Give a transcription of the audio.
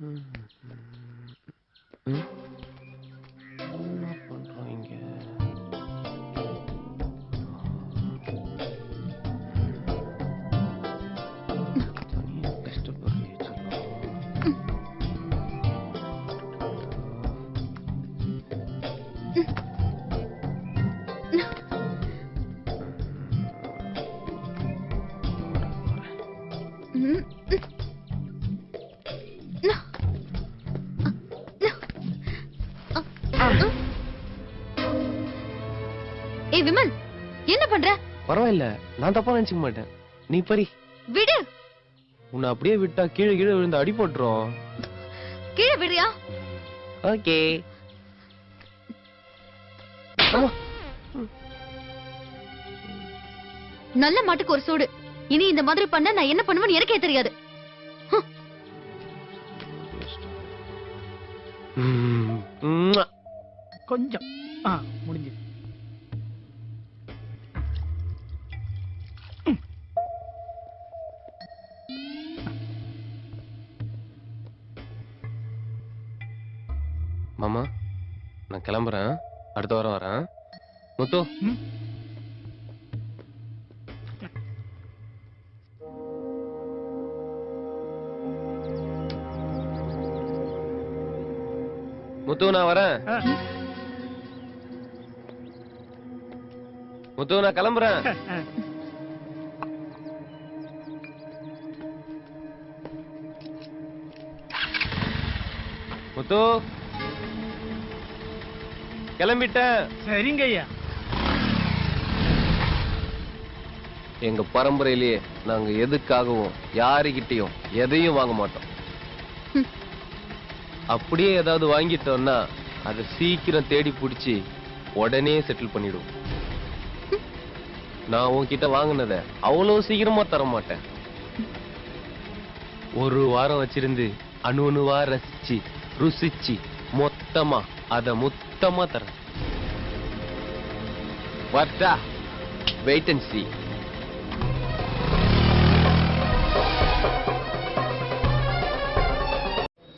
ம்? என்ன பண்றான் இங்க ஏய் விமல் என்ன பண்ற? பரவாயில்ல நான் தப்பா நினைச்சுக்க மாட்டேன். நீ பரி. விடு. உன்னை அப்படியே விட்டா கீழே கீழே விழுந்து அடி போட்டுரும். கீழே விடுறியா? ஓகே. நல்ல மாட்டுக்கு ஒரு சூடு. இனி இந்த மாதிரி பண்ண நான் என்ன பண்ணுவேன்னு எனக்கே தெரியாது. கொஞ்சம். ஆ முடிஞ்சு மாமா நான் கிளம்புறேன். அடுத்த வாரம் வரேன். முத்து. முத்து நான் வரேன். முத்து நான் கிளம்புறேன். முத்து. கிளம்பிட்டேன். சரிங்க ஐயா. எங்க பரம்பரையிலேயே நாங்க எதுக்காகவும் யாருகிட்டயும் எதையும் வாங்க மாட்டோம். அப்படியே ஏதாவது வாங்கிட்டோம்னா அதை சீக்கிரம் தேடி பிடிச்சி உடனே செட்டில் பண்ணிடுவோம். நான் உன்கிட்ட வாங்கினத அவ்வளவு சீக்கிரமா தர மாட்டேன் ஒரு வாரம் வச்சிருந்து அணு அணுவா ரசிச்சு ರುಚಿಸಿ ಮೊತ್ತಮ ಅದ ಮುತ್ತಮ ತರ ಬರ್ತಾ ವೆಯ್ಟ್ ಅಂಡ್ ಸಿ